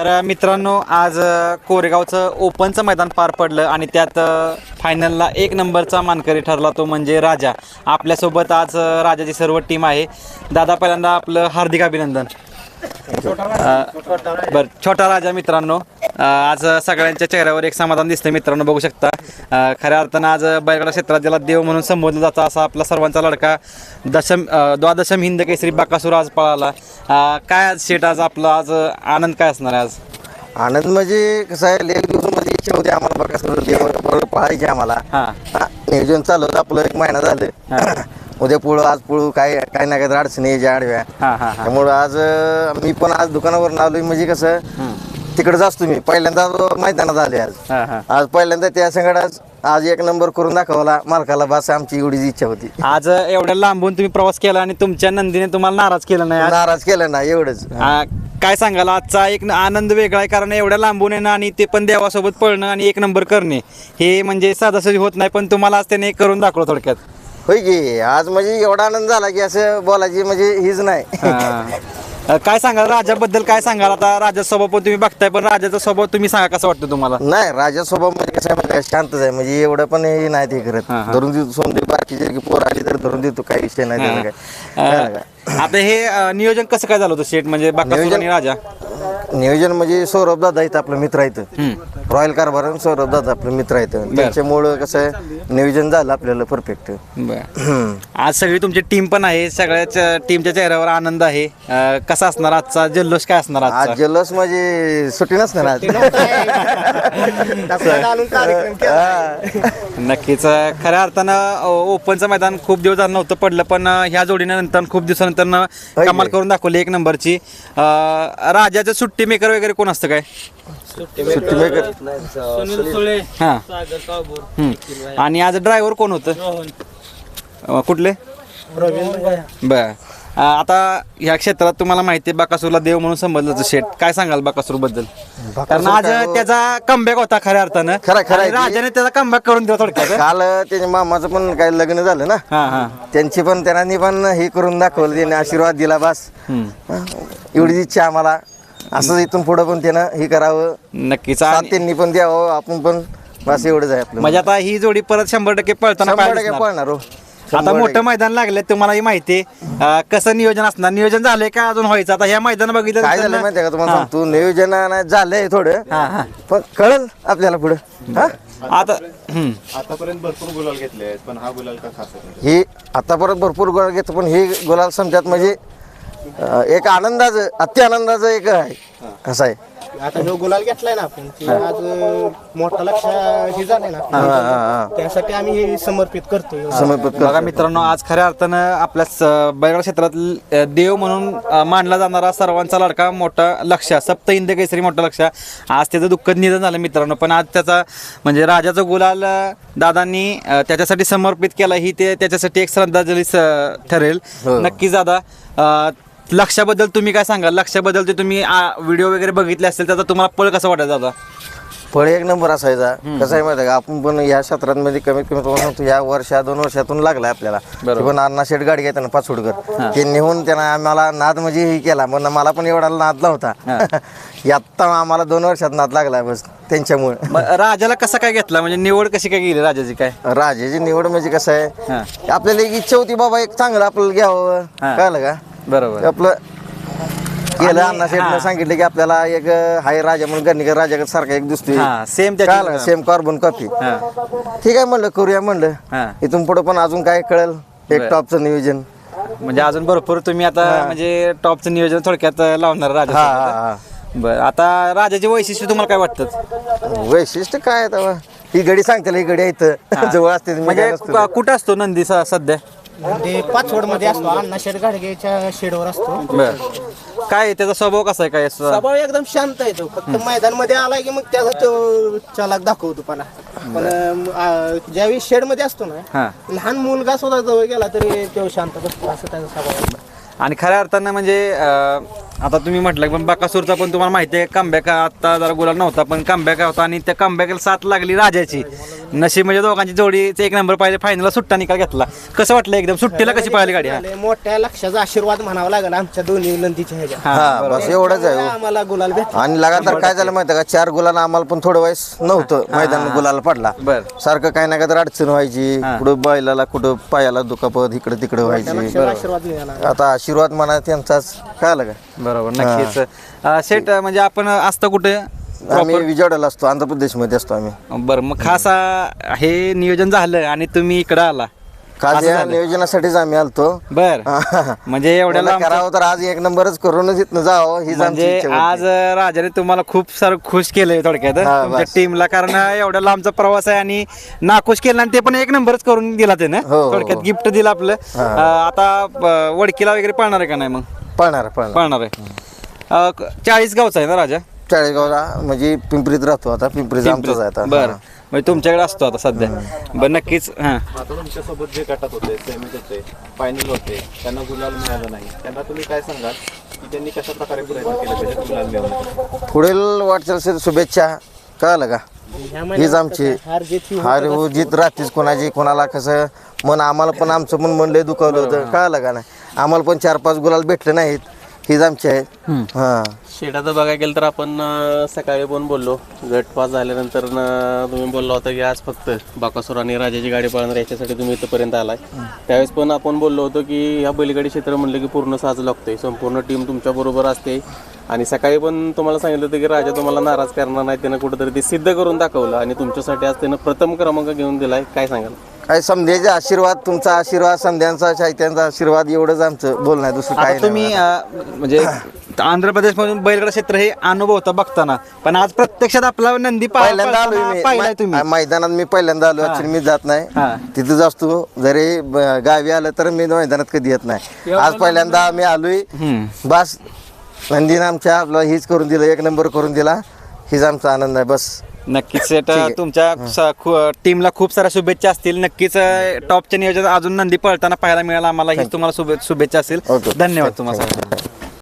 तर मित्रांनो आज कोरेगावचं ओपनचं मैदान पार पडलं आणि त्यात फायनलला एक नंबरचा मानकरी ठरला तो म्हणजे राजा. आपल्यासोबत आज राजाची सर्व टीम आहे. दादा पहिल्यांदा आपलं हार्दिक अभिनंदन. बरं छोटा राजा मित्रांनो. आज सगळ्यांच्या चेहऱ्यावर एक समाधान दिसतंय मित्रांनो बघू शकता. खऱ्या अर्थानं आज बैलगाडा क्षेत्रात ज्याला देव म्हणून संबोधलं जातं असा आपला सर्वांचा लडका दशम द्वादशम हिंद केसरी बाकासूर आज पळाला. काय आज शेट आज आपला आज आनंद काय असणार आहे आज? आनंद म्हणजे कसं आहे एक दिवसामध्ये इच्छा होती आम्हाला बरोबर पळायचे आम्हाला. नियोजन चालू होतं आपलं एक महिना झालं. उद्या पुळू आज पुळू काय काय ना काय अडचणी यायच्या आडव्या. त्यामुळं आज मी पण आज दुकानावर आलोय म्हणजे कसं तिकडे असतो मी. पहिल्यांदा मैदानात आले आज. हां हां. आज पहिल्यांदा त्या संगड आज आज एक नंबर करून दाखवला. मालकाला बस आमची एवढीच इच्छा होती. आज एवढ्या लांबून तुम्ही प्रवास केला आणि तुमच्या नंदीने तुम्हाला नाराज केलं नाही आज. नाराज केलं ना एवढंच. आ, काय सांगाल? आजचा एक न- आनंद वेगळा आहे कारण एवढ्या लांबून येणं आणि ते पण देवासोबत पळणं आणि एक नंबर करणे हे म्हणजे साधासहजी होत नाही पण तुम्हाला आज त्याने करून दाखवलं थोडक्यात. होय की आज म्हणजे एवढा आनंद झाला की असं बोलायची म्हणजे हीच नाही. हा. अ, काय सांगाल? राजाबद्दल काय सांगाल? आता राजा स्वभाव पण तुम्ही बघताय पण राजाचा स्वभाव तुम्ही सांगा कसं वाटतं तुम्हाला? नाही राजा स्वभाव म्हणजे कसं आहे माहिती आहे का, शांतच आहे. म्हणजे एवढं पण हे नाही ते करत. हा, हा. धरून देतो सोमदे बाकीचे की पोर आली तर धरून देतो काही विषय नाही त्याचा काय कळलं का? अ, आता हे अ, नियोजन कसं काय झालं होतं शेट म्हणजे बाकासूर नियोजन- आणि राजा? नियोजन म्हणजे सौरभ दादा इथं आपलं मित्र आहेत रॉयल कारभार सौरभ दादा आपलं मित्र आहेत. त्यांच्यामुळं कसं आहे नियोजन झालं आपल्याला परफेक्ट बर. आज सगळी तुमची टीम पण आहे. सगळ्याच टीमच्या चेहऱ्यावर आनंद आहे. अ, कसा असणार आजचा? जल्लोष काय असणार आज आजचा जल्लोष म्हणजे सुट्टी नसणार आज. हा. नक्कीच अ, खऱ्या अर्थानं ओपनचं मैदान खूप दिवस झालं नव्हतं पडलं पण अ, ह्या जोडीनंतर खूप दिवसानंतर कमाल. करून दाखवली एक नंबरची. अ, राजाचं सुट्टी मेकर वगैरे कोण असतं काय? सुट्टी मेकर सुनील सुळे हां. सागर काळभोर हम्म. आणि आज ड्रायव्हर कोण होतं? अ, कुठले? बर. अ, आता ह्या क्षेत्रात तुम्हाला माहिती आहे बाकासूरला देव म्हणून संबोधलं शेट काय सांगाल बाकासूरबद्दल? कारण आज हो? त्याचा कमबॅक होता खऱ्या अर्थानं. खरं- खरं आणि. राजाने त्याचा कमबॅक करून दिला थोडक्यात. काल त्याच्या मामाचं पण काय लग्न झालं ना? हा हा. त्यांची पण त्यांनी पण हे करून दाखवलं त्याने आशीर्वाद दिला बस. हम्म. एवढीच इच्छा आम्हाला. असं इथून पुढं पण त्यानं हे करावं. नक्कीच. साथ आणि त्यांनी पण द्यावं आपण पण. बस एवढंच आहे आपलं. म्हणजे आता ही जोडी परत शंभर टक्के पळताना शंभर पाहायला टक्के दिसणार. पळणार हो. आता शंभर मोठं टक्के. मैदान लागले तुम्हाला माहिती आहे. अं, कसं नियोजन असणार? नियोजन झालंय का अजून व्हायचं? आता ह्या मैदान बघितलं काय झालं ना- माहितीये का तुम्हाला हा. सांगतो? नियोजन नाही झालंय थोडं हा हा. पण कळल आपल्याला पुढं? हा? आता हम्म. आतापर्यंत भरपूर गुलाल घेतले आहेत पण हा गुलाल का खास आहे? हे आता परत भरपूर गोळा घेतो पण हे गुलाल समजात म्हणजे अं, एक आनंदाचं अति आनंदाचं एक आहे. असं आहे? आता जो गुलाल घेतलाय ना आपण ते आज अं, मोठा लक्ष हे झालंय हा, ना हा. त्यासाठी आम्ही हे समर्पित करतोय. समर्पित बघा करतो. मित्रांनो आज खऱ्या अर्थानं आपल्या स- बैलगाडा क्षेत्रात देव म्हणून अ, मानला जाणारा सर्वांचा लाडका मोठा लक्ष सप्त हिंद केसरी मोठा लक्ष. आज त्याचं दुःखद निधन झालं मित्रांनो पण आज त्याचा म्हणजे राजाचा गुलाल अ, दादांनी अ, त्याच्यासाठी समर्पित केला ही ते त्याच्यासाठी एक श्रद्धांजली स- ठरेल. हो. नक्कीच दादा अ, लक्षाबद्दल तुम्ही काय सांगाल? लक्षाबद्दल ते तुम्ही व्हिडिओ वगैरे बघितले असेल त्याचा तुम्हाला पळ कसं वाटत दादा? फळ एक नंबर असायचा. कसं आहे माहिती का? आपण पण या क्षेत्रांमध्ये कमीत कमी तुम्हाला सांगतो या वर्षा दोन वर्षातून लागलाय आपल्याला. पण अण्णा शेट गाडी घेताना पाचोडकर ते नेहून त्यानं आम्हाला नाद म्हणजे हे केला पण मला पण एवढा नाद नव्हता आत्ता आम्हाला दोन वर्षात नाद लागलाय बस त्यांच्यामुळे. राजाला कसा काय घेतला? म्हणजे निवड कशी काय गेली राजाची काय? राजाची निवड म्हणजे कसं. आहे? आपल्याला एक इच्छा होती बाबा एक चांगलं आपल्याला घ्यावं. कळलं का? बरोबर. आपलं अण्णा. शेटनं सांगितलं की आपल्याला एक हाय राजा म्हणून गणिकर राजा सारखा एक दिसतोय हा, same त्याची- कळलं सेम कार्बन कॉपी ठीक आहे म्हणलं करूया म्हणलं. इथून पुढे पण अजून काय कळेल? एक. टॉपचं नियोजन. म्हणजे अजून भरपूर तुम्ही आता म्हणजे टॉपचं नियोजन थोडक्यात लावणार हा, राजा हा, बर आता राजाची वैशिष्ट्य तुम्हाला काय वाटतं? वैशिष्ट्य काय आहे तेव्हा? ही गडी सांगते ही गडी आहे इथं. जवळ असते मी म्हणजे काय नसतो. कु- कुठं असतो नंदी स- सध्या? ते पाचवडमध्ये असतो अण्णा शेड गाडगेच्या शेडवर असतो. बर. काय त्याचा स्वभाव कसा आहे काय स्वभाव एकदम शांत आहे तो. फक्त मैदानमध्ये आला की मग त्याचा तो चालाक दाखवतो पण. पण अं, ज्यावेळी शेडमध्ये असतो ना लहान मुलगा सुद्धा जवळ गेला तरी तो शांत बसतो असं त्याचा स्वभाव आहे. आणि खऱ्या अर्थानं म्हणजे अं, आता तुम्ही म्हटलं पण बाकासूरचा पण तुम्हाला माहिती आहे कमबॅक आता जरा गुलाल नव्हता पण कमबॅक होता आणि त्या कमबॅकला साथ लागली राजाची. नशीब म्हणजे दोघांची जोडीचे एक नंबर पाहिजे फायनलला सुट्टा निकाल घेतला. कसं वाटलं एकदम? सुट्टीला कशी पाहिली गाडी हा? मोठ्या लक्षाचा आशीर्वाद म्हणावा लागला आमच्या दोन्ही नंदीच्या ह्याच्या हा बस एवढंच आहे हो. आम्हाला गुलाल भेटला. आणि लगातार काय झालं माहिती का? चार गुलाला आम्हाला पण थोडं वयस नव्हतं मैदान गुलाला पडला. बर. सारखं काही ना काही तर अडचण व्हायची कुठं बैलाला कुठं पायाला दुखापत इकडे तिकडे व्हायची. आशीर्वाद मिळाला. आता आशीर्वाद म्हणा त्यांचाच. काय आलं का? बरोबर नक्कीच. अं, म्हणजे आपण असतं कुठे? आम्ही विजयवाड्याला असतो आंध्र प्रदेशमध्ये असतो आम्ही. बरं मग खास हे नियोजन झालं आणि तुम्ही इकडं आला. खास या नियोजनासाठीच आम्ही आलतो. बर. म्हणजे एवढ्या एवढ्याला करावं तर आज एक नंबरच करूनच इथनं जावं आमची म्हणजे. आज राजाने तुम्हाला खूप सारं खुश केलंय थोडक्यात हा. टीमला कारण एवढ्या लांबचा प्रवास आहे आणि नाखुश केला आणि ते पण एक नंबरच करून दिला त्यानं. हो, हो, थोडक्यात हो. गिफ्ट दिलं आपलं. आता वडकीला वगैरे पाळणार आहे का नाही मग? पळणार पळणार. पाळणार आहे. चाळीस गावचा आहे ना राजा? चाळीसगावला म्हणजे पिंपरीत राहतो आता पिंपरीत आमचंच आहे आता. बर. म्हणजे तुमच्याकडे असतो आता सध्या. बरं नक्कीच हा. आता तुमच्यासोबत जे गटात होते सेमीत होते फायनल होते त्यांना गुलाल मिळाला नाही. त्यांना तुम्ही काय सांगाल? की त्यांनी कशा प्रकारे प्रयत्न केले पाहिजे गुलाल मिळवण्यासाठी पुढील वाटचाल शुभेच्छा. कळलं का? हीच आमची हार जीत हार हो जीत राहतीच कोणाची कोणाला कसं मन आम्हाला पण आमचं पण मन लय दुखावलं होतं. कळलं का नाही? आम्हाला पण चार पाच गुलाल भेटले नाहीत. हीच आमची आहेत हा. शेडाचं बघायला गेलं तर आपण अं, सकाळी पण बोललो. गट पास झाल्यानंतर न, तुम्ही बोलला होता की आज फक्त बाकासूर आणि राजाची गाडी पळणार याच्यासाठी तुम्ही इथंपर्यंत आलाय. त्यावेळेस पण आपण बोललो होतो की ह्या बैलगाडी क्षेत्र म्हणलं की पूर्ण साज लागतोय. संपूर्ण टीम तुमच्या बरोबर असते. आणि सकाळी पण तुम्हाला सांगितलं होतं की राजा तुम्हाला नाराज करणार नाही त्यानं कुठंतरी ते सिद्ध करून दाखवलं. आणि तुमच्यासाठी आज त्यानं प्रथम क्रमांक घेऊन दिलाय. काय सांगाल? काय समध्याचे आशीर्वाद तुमचा आशीर्वाद समध्यांचा चाहत्यांचा आशीर्वाद एवढंच आमचं बोलणं आहे दुसरं आता काही तुम्ही नाही अं, म्हणजे आंध्र प्रदेश मधून बैलगाडा क्षेत्र हे अनुभवता बघताना पण आज प्रत्यक्षात आपला नंदी पहिल्यांदा आलोय पळताना मी. पाहिलाय तुम्ही. मै- मैदानात मी पहिल्यांदा आलो ऍक्च्युली मी जात हा. नाही तिथंच असतो. जरी ब- गावी आलं तर मी मैदानात कधी येत नाही. आज पहिल्यांदा आम्ही आलोय. बस नंदीनं आमच्या आपलं हीच करून दिलं एक नंबर करून दिला. हीच आमचा आनंद आहे बस. नक्कीच. सेट तुमच्या टीमला खूप साऱ्या शुभेच्छा असतील. नक्कीच अं, टॉपचे नियोजन अजून नंदी पळताना पाहायला मिळालं आम्हाला. ही तुम्हाला शुभे- शुभेच्छा असतील. धन्यवाद तुम्हाला.